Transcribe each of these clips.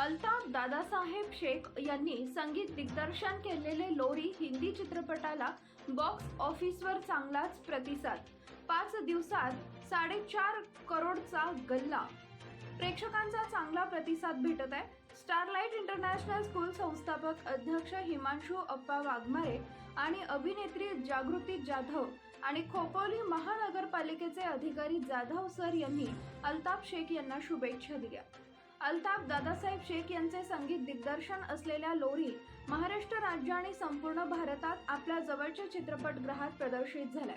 अल्ताफ दादासाहेब शेख यांनी संगीत दिग्दर्शन केलेले लोरी हिंदी चित्रपटाला बॉक्स ऑफिसवर चांगलाच प्रतिसाद. पाच दिवसात साडेचार करोडचा गल्ला. प्रेक्षकांचा चांगला प्रतिसाद भेटत आहे. स्टारलाइट इंटरनॅशनल स्कूल संस्थापक अध्यक्ष हिमांशू अप्पा वाघमारे आणि अभिनेत्री जागृती जाधव आणि खोपोली महानगरपालिकेचे अधिकारी जाधव सर यांनी अल्ताफ शेख यांना शुभेच्छा दिल्या. अल्ताफ दादासाहेब शेख यांचे संगीत दिग्दर्शन असलेल्या लोरी महाराष्ट्र राज्य आणि संपूर्ण भारतात आपल्या जवळच्या चित्रपटगृहात प्रदर्शित झालाय.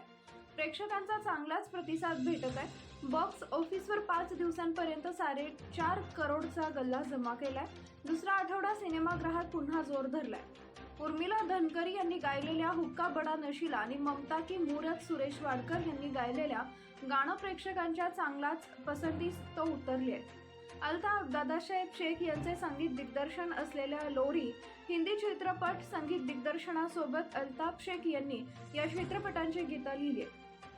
प्रेक्षकांचा चांगलाच प्रतिसाद भेटत आहे. बॉक्स ऑफिसवर पाच दिवसांपर्यंत साडेचार करोडचा गल्ला जमा केलाय. दुसरा आठवडा सिनेमागृहात पुन्हा जोर धरलाय. उर्मिला धनकरी यांनी गायलेल्या हुक्का बडा नशिला आणि ममता की मूरत सुरेश वाडकर यांनी गायलेल्या गाणं प्रेक्षकांच्या चांगलाच पसंतीस तो उतरली आहे. अल्ताफ दादासाहेब शेख यांचे संगीत दिग्दर्शन असलेल्या लोरी हिंदी चित्रपट संगीत दिग्दर्शनासोबत अल्ताफ शेख यांनी या चित्रपटांची गीतं लिहिली.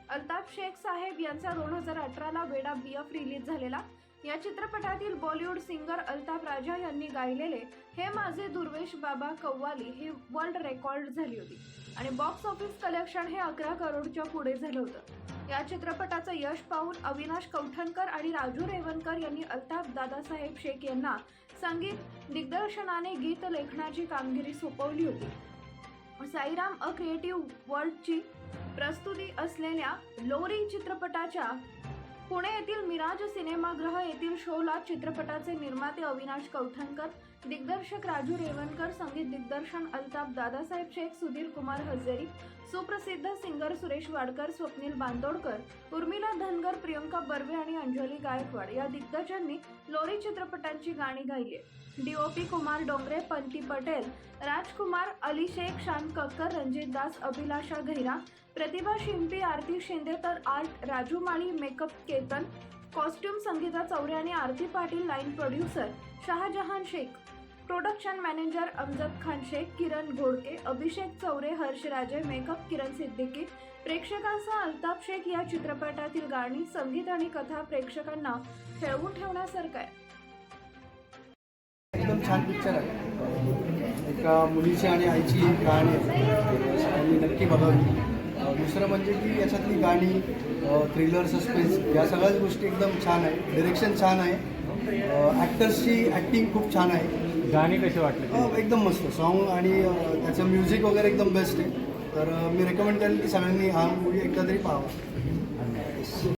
अल्ताफ शेख साहेब यांचा दोन हजार अठराला वेडा बीएफ रिलीज झालेला. या चित्रपटातील बॉलिवूड सिंगर अल्ताफ राजा यांनी गायलेले हे माझे दुर्वेश बाबा कव्वाली हे वर्ल्ड रेकॉर्ड झाली होती. आणि बॉक्स ऑफिस कलेक्शन हे अकरा करोडच्या पुढे झालं होतं. या चित्रपटाचं यश पाहून अविनाश कौठणकर आणि राजू रेवणकर यांनी अल्ताफ दादासाहेब शेख यांना संगीत दिग्दर्शनाने गीत लेखनाची कामगिरी सोपवली होती. साईराम अ क्रिएटिव्ह वर्ल्डची प्रस्तुती असलेल्या लोरी चित्रपटाच्या पुणे येथील मिराज सिनेमागृह येथील शोला चित्रपटाचे निर्माते अविनाश कवठणकर दिग्दर्शक राजू रेवणकर संगीत दिग्दर्शन अल्ताफ दादासाहेब शेख सुधीर कुमार हजेरी सुप्रसिद्ध सिंगर सुरेश वाडकर स्वप्नील बांदोडकर उर्मिला धनगर प्रियंका बर्वे आणि अंजली गायकवाड या दिग्गजांनी लोरी चित्रपटांची गाणी गायली डीओपी कुमार डोंगरे पंती पटेल राजकुमार अली शेख शान कक्कर रणजित दास अभिलाषा घैरा प्रतिभा शिंपी आरती शिंदे तर art Raju Mali makeup Ketan costume Sangita Chaure आणि Aarti Patil line producer Shahjahan Shaikh. Production manager Amjad Khan Shaikh Kiran Ghodke Abhishek Chaure Harsh Raje makeup Kiran Siddiqui प्रेक्षकांसह Altaf Shaikh या चित्रपटातील गाणी संगीत आणि कथा प्रेक्षकांना खेळवून ठेवण्यासारखं आहे. एकदम छान पिक्चर आहे. एका मुलीची आणि आईची कहाणी आहे नक्की बघावी. दुसरं म्हणजे की याच्यातली गाणी थ्रिलर सस्पेन्स या सगळ्याच गोष्टी एकदम छान आहे. डिरेक्शन छान आहे. ॲक्टर्सची ॲक्टिंग खूप छान आहे. गाणी कशी वाटली? एकदम मस्त. सॉन्ग आणि त्याचं म्युझिक वगैरे एकदम बेस्ट आहे. तर मी रेकमेंड करेन की सगळ्यांनी हा मूवी एकदा तरी पाहावा.